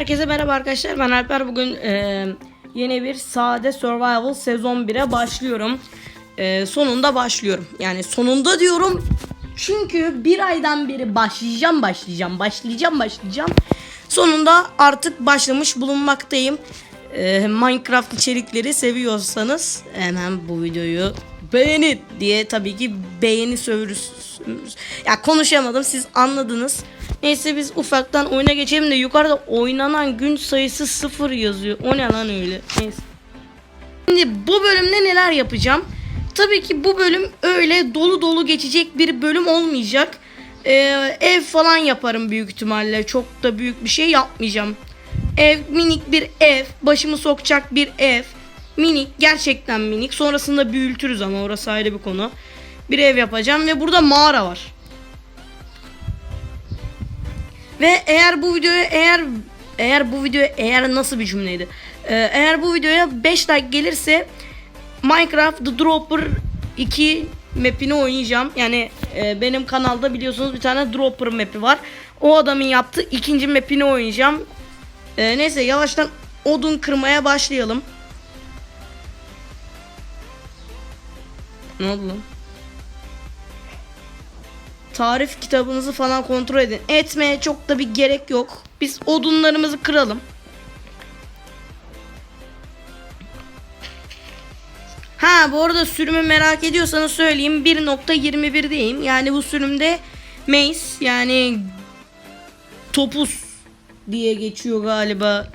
Herkese merhaba arkadaşlar. Ben Alper. Bugün e, yeni bir sade survival sezon 1'e başlıyorum. E, sonunda başlıyorum. Yani sonunda diyorum. Çünkü bir aydan beri başlayacağım, başlayacağım, başlayacağım, başlayacağım. Sonunda artık başlamış bulunmaktayım. E, Minecraft içerikleri seviyorsanız hemen bu videoyu beğenin diye tabii ki beğeni sövürürsünüz. Ya konuşamadım siz anladınız. Neyse biz ufaktan oyuna geçelim de yukarıda oynanan gün sayısı sıfır yazıyor. O ne lan öyle? Neyse. Şimdi bu bölümde neler yapacağım? Tabii ki bu bölüm öyle dolu dolu geçecek bir bölüm olmayacak. Ee, ev falan yaparım büyük ihtimalle. Çok da büyük bir şey yapmayacağım. Ev minik bir ev. Başımı sokacak bir ev. Minik gerçekten minik. Sonrasında büyütürüz ama orası ayrı bir konu. Bir ev yapacağım ve burada mağara var. Ve eğer bu videoya eğer eğer bu videoya eğer nasıl bir cümleydi? Ee, eğer bu videoya 5 like gelirse Minecraft The Dropper 2 map'ini oynayacağım. Yani e, benim kanalda biliyorsunuz bir tane Dropper map'i var. O adamın yaptığı ikinci map'ini oynayacağım. Ee, neyse yavaştan odun kırmaya başlayalım. Ne oldu lan? Tarif kitabınızı falan kontrol edin. Etmeye çok da bir gerek yok. Biz odunlarımızı kıralım. Ha bu arada sürümü merak ediyorsanız söyleyeyim 1.21'deyim. Yani bu sürümde Mace yani topuz diye geçiyor galiba.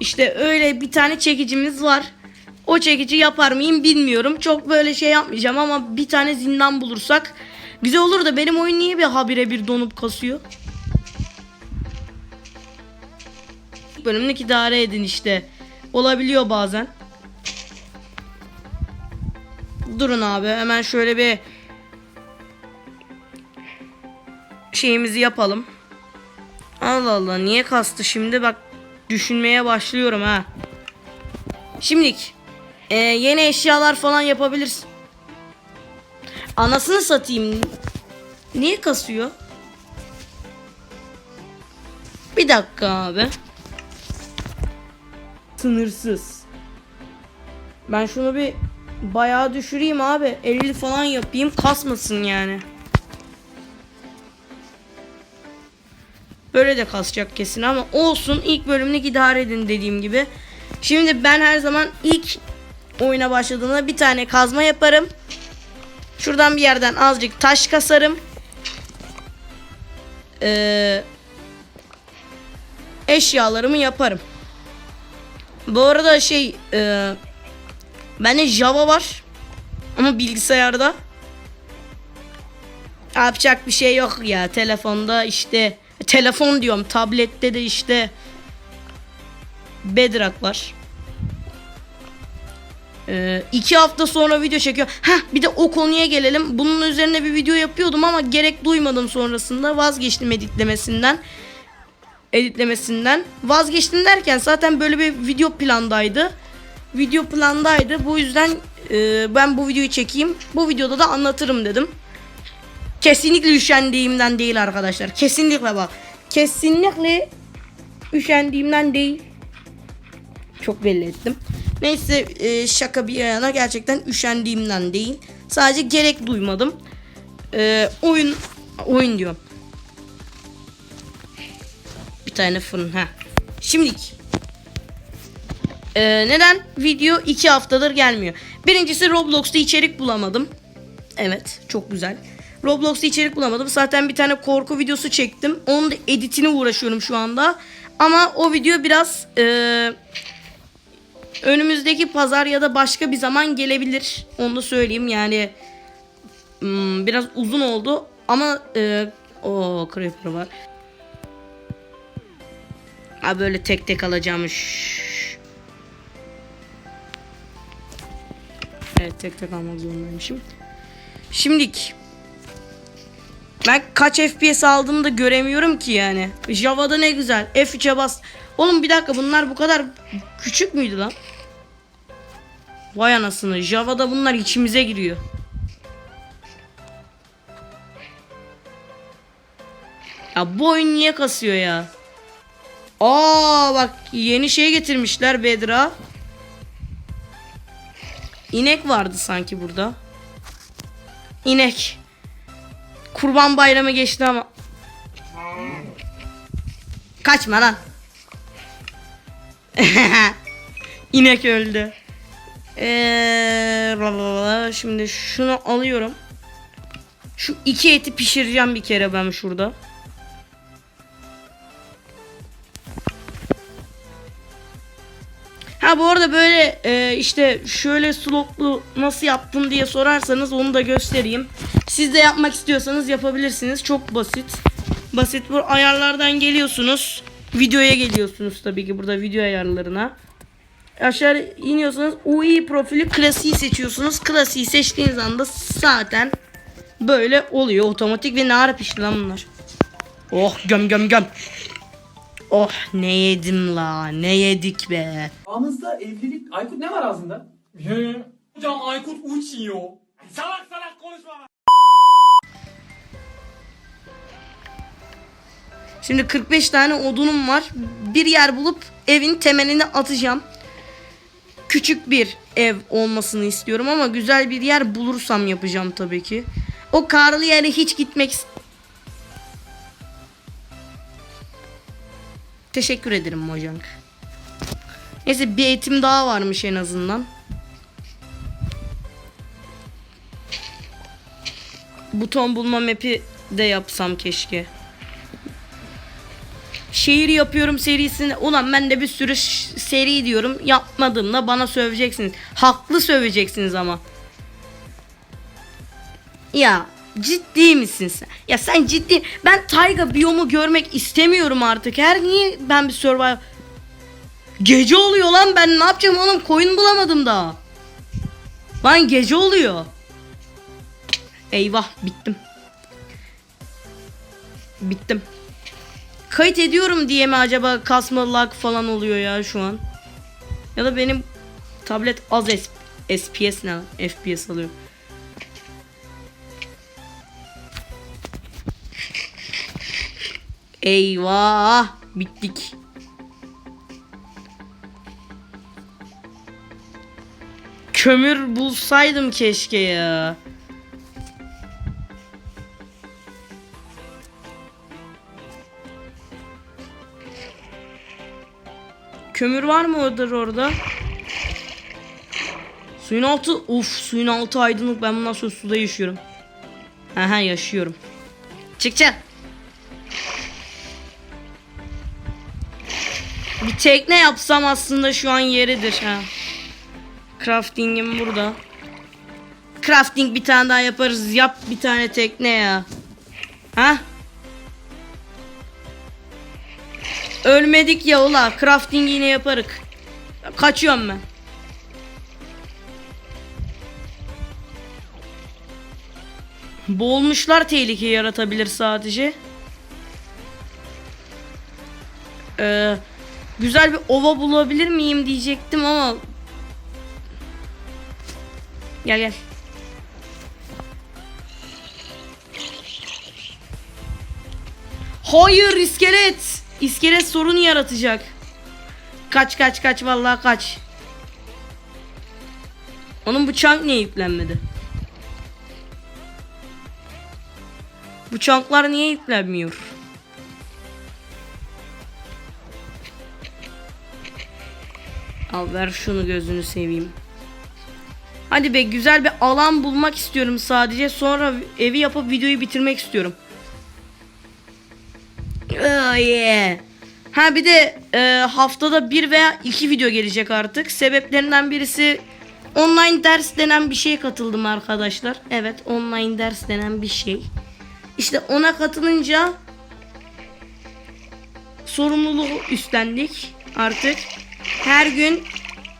İşte öyle bir tane çekicimiz var. O çekici yapar mıyım bilmiyorum. Çok böyle şey yapmayacağım ama bir tane zindan bulursak Güzel olur da benim oyun niye bir habire bir donup kasıyor? Bölümlük idare edin işte. Olabiliyor bazen. Durun abi hemen şöyle bir şeyimizi yapalım. Allah Allah niye kastı şimdi bak düşünmeye başlıyorum ha. Şimdilik e, yeni eşyalar falan yapabilirsin. Anasını satayım. Niye kasıyor? Bir dakika abi. Sınırsız. Ben şunu bir bayağı düşüreyim abi. 50 falan yapayım kasmasın yani. Böyle de kasacak kesin ama olsun ilk bölümlük idare edin dediğim gibi. Şimdi ben her zaman ilk oyuna başladığımda bir tane kazma yaparım. Şuradan bir yerden azıcık taş kasarım. Ee, eşyalarımı yaparım. Bu arada şey e, bende Java var. Ama bilgisayarda yapacak bir şey yok ya. Telefonda işte telefon diyorum. Tablette de işte Bedrock var. Ee, iki hafta sonra video çekiyor. Heh, bir de o konuya gelelim. Bunun üzerine bir video yapıyordum ama gerek duymadım sonrasında. Vazgeçtim editlemesinden. Editlemesinden. Vazgeçtim derken zaten böyle bir video plandaydı. Video plandaydı. Bu yüzden e, ben bu videoyu çekeyim. Bu videoda da anlatırım dedim. Kesinlikle üşendiğimden değil arkadaşlar. Kesinlikle bak. Kesinlikle üşendiğimden değil. Çok belli ettim. Neyse e, şaka bir yana gerçekten üşendiğimden değil. Sadece gerek duymadım. E, oyun oyun diyorum. Bir tane fırın ha. Şimdilik. E, neden video 2 haftadır gelmiyor? Birincisi Roblox'ta içerik bulamadım. Evet çok güzel. Roblox'ta içerik bulamadım. Zaten bir tane korku videosu çektim. Onun da editine uğraşıyorum şu anda. Ama o video biraz eee önümüzdeki pazar ya da başka bir zaman gelebilir. Onu da söyleyeyim yani hmm, biraz uzun oldu ama e, o creeper var. Ha böyle tek tek alacağımmış. Evet tek tek almak zorundaymışım. Şimdilik ben kaç FPS aldığımı da göremiyorum ki yani. Java'da ne güzel. F3'e bas. Oğlum bir dakika bunlar bu kadar küçük müydü lan? Vay anasını. Java'da bunlar içimize giriyor. Ya bu oyun niye kasıyor ya? Aa bak yeni şey getirmişler Bedra. İnek vardı sanki burada. İnek. Kurban bayramı geçti ama. Kaçma lan. İnek öldü. Ee, şimdi şunu alıyorum. Şu iki eti pişireceğim bir kere ben şurada. Ha bu arada böyle e, işte şöyle slotlu nasıl yaptın diye sorarsanız onu da göstereyim. Siz de yapmak istiyorsanız yapabilirsiniz. Çok basit. Basit bu ayarlardan geliyorsunuz. Videoya geliyorsunuz tabii ki burada video ayarlarına. Aşağı iniyorsunuz. UI profili klasiği seçiyorsunuz. Klasiği seçtiğiniz anda zaten böyle oluyor otomatik ve ne ara pişti lan bunlar. Oh göm göm göm. Oh ne yedim la ne yedik be. Ağımızda evlilik... Aykut ne var ağzında? Hocam Aykut uçuyor. Salak salak konuşma. Şimdi 45 tane odunum var. Bir yer bulup evin temelini atacağım. Küçük bir ev olmasını istiyorum ama güzel bir yer bulursam yapacağım tabii ki. O karlı yere hiç gitmek Teşekkür ederim Mojang. Neyse bir eğitim daha varmış en azından. Buton bulma map'i de yapsam keşke. Şehir yapıyorum serisini. Ulan ben de bir sürü seri diyorum. Yapmadığımda bana söveceksiniz. Haklı söveceksiniz ama. Ya ciddi misin sen? Ya sen ciddi. Ben tayga biyomu görmek istemiyorum artık. Her niye ben bir survival... Gece oluyor lan ben ne yapacağım oğlum? Koyun bulamadım daha. Lan gece oluyor. Eyvah bittim. Bittim. Kayıt ediyorum diye mi acaba kasma lag falan oluyor ya şu an? Ya da benim tablet az S- SPS ne? lan? FPS alıyor. Eyvah bittik. Kömür bulsaydım keşke ya. Kömür var mı orada orada? Suyun altı uf suyun altı aydınlık ben bundan sonra suda yaşıyorum. Aha yaşıyorum. Çık çık. Bir tekne yapsam aslında şu an yeridir ha. Crafting'im burada. Crafting bir tane daha yaparız. Yap bir tane tekne ya. Ha? Ölmedik ya ula. Crafting yine yaparık. Kaçıyorum ben. Boğulmuşlar tehlike yaratabilir sadece. Ee, güzel bir ova bulabilir miyim diyecektim ama Gel gel. Hayır iskelet. İskelet sorun yaratacak. Kaç kaç kaç vallahi kaç. Onun bu çank niye yüklenmedi? Bu çanklar niye yüklenmiyor? Al ver şunu gözünü seveyim. Hadi be güzel bir alan bulmak istiyorum sadece. Sonra evi yapıp videoyu bitirmek istiyorum. Oh yeah. Ha bir de e, haftada bir veya iki video gelecek artık. Sebeplerinden birisi online ders denen bir şeye katıldım arkadaşlar. Evet online ders denen bir şey. İşte ona katılınca sorumluluğu üstlendik artık. Her gün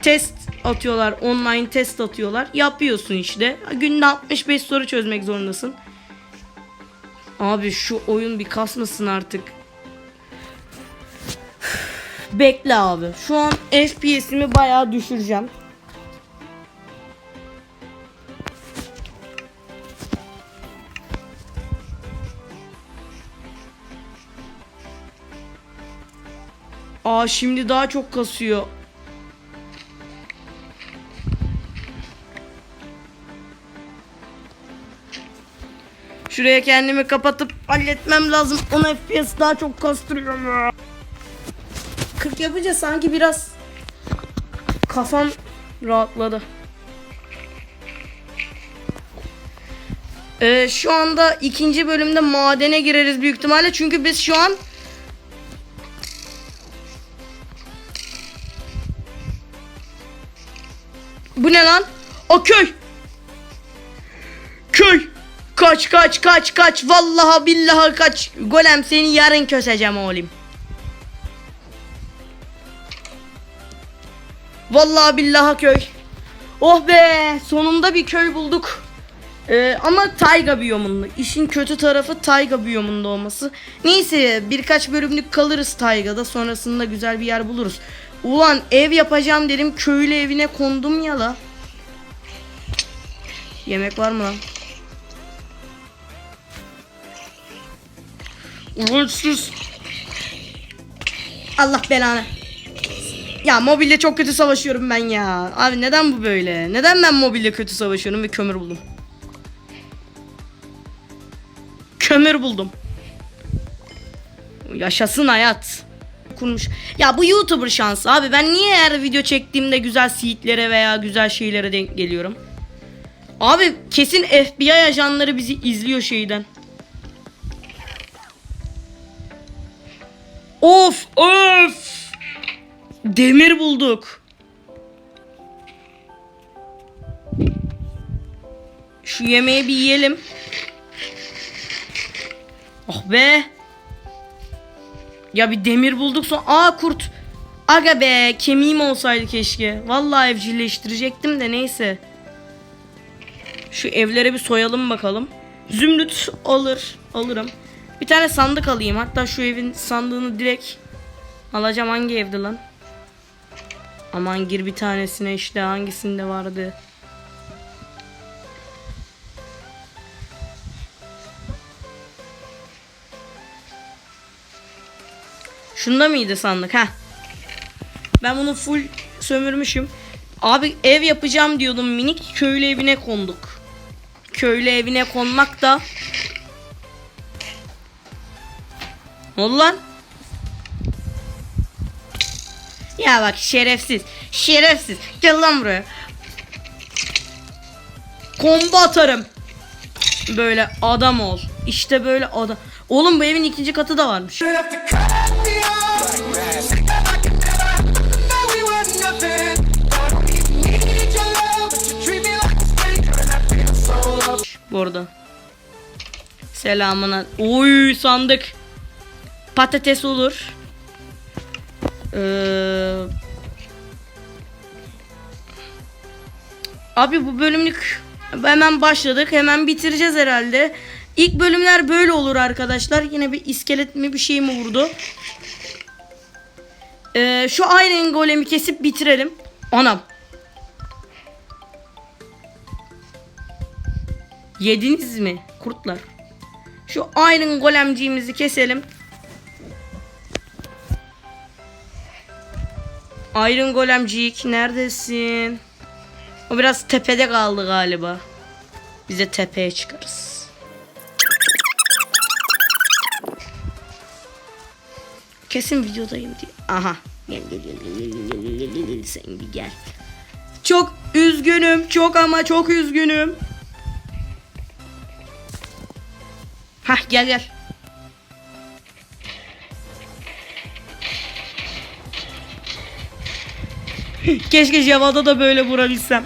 test atıyorlar. Online test atıyorlar. Yapıyorsun işte. Günde 65 soru çözmek zorundasın. Abi şu oyun bir kasmasın artık. Bekle abi. Şu an FPS'imi bayağı düşüreceğim. Aa şimdi daha çok kasıyor. Şuraya kendimi kapatıp halletmem lazım. 10 FPS daha çok kastırıyorum ya. 40 yapınca sanki biraz kafam rahatladı. Ee, şu anda ikinci bölümde madene gireriz büyük ihtimalle. Çünkü biz şu an Bu ne lan? O köy. Köy. Kaç kaç kaç kaç. Vallahi billahi kaç. Golem seni yarın köseceğim oğlum. Vallahi billahi köy. Oh be sonunda bir köy bulduk. Ee, ama tayga biyomunda. İşin kötü tarafı tayga biyomunda olması. Neyse birkaç bölümlük kalırız taygada. Sonrasında güzel bir yer buluruz. Ulan ev yapacağım dedim. Köylü evine kondum ya la. Yemek var mı lan? Ulan sus. Allah belanı. Ya mobilde çok kötü savaşıyorum ben ya. Abi neden bu böyle? Neden ben mobilde kötü savaşıyorum ve kömür buldum? Kömür buldum. Yaşasın hayat. Kurmuş. Ya bu YouTuber şansı abi. Ben niye her video çektiğimde güzel seedlere veya güzel şeylere denk geliyorum? Abi kesin FBI ajanları bizi izliyor şeyden. Of of. Demir bulduk. Şu yemeği bir yiyelim. Oh be. Ya bir demir bulduk sonra. Aa kurt. Aga be kemiğim olsaydı keşke. Vallahi evcilleştirecektim de neyse. Şu evlere bir soyalım bakalım. Zümrüt alır. Alırım. Bir tane sandık alayım. Hatta şu evin sandığını direkt alacağım. Hangi evde lan? Aman gir bir tanesine işte hangisinde vardı. Şunda mıydı sandık ha? Ben bunu full sömürmüşüm. Abi ev yapacağım diyordum minik köylü evine konduk. Köylü evine konmak da Ne lan? Ya bak şerefsiz. Şerefsiz. Gel lan buraya. Komba atarım. Böyle adam ol. İşte böyle adam. Oğlum bu evin ikinci katı da varmış. Bu arada. Selamına. Oy sandık. Patates olur. Ee... Abi bu bölümlük hemen başladık. Hemen bitireceğiz herhalde. İlk bölümler böyle olur arkadaşlar. Yine bir iskelet mi bir şey mi vurdu? Ee, şu Iron Golem'i kesip bitirelim. Anam. Yediniz mi kurtlar? Şu Iron Golemciğimizi keselim. Iron Golemcik neredesin? O biraz tepede kaldı galiba. Biz de tepeye çıkarız. Kesin videodayım diye. Aha. Gel gel gel gel gel gel gel gel gel sen bir gel. Çok üzgünüm. Çok ama çok üzgünüm. Hah gel gel. Keşke Java'da da böyle vurabilsem.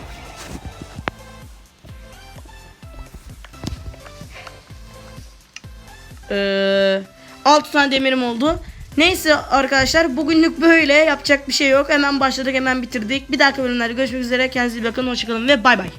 Ee, 6 tane demirim oldu. Neyse arkadaşlar bugünlük böyle yapacak bir şey yok. Hemen başladık hemen bitirdik. Bir dahaki bölümlerde görüşmek üzere. Kendinize iyi bakın. Hoşçakalın ve bay bay.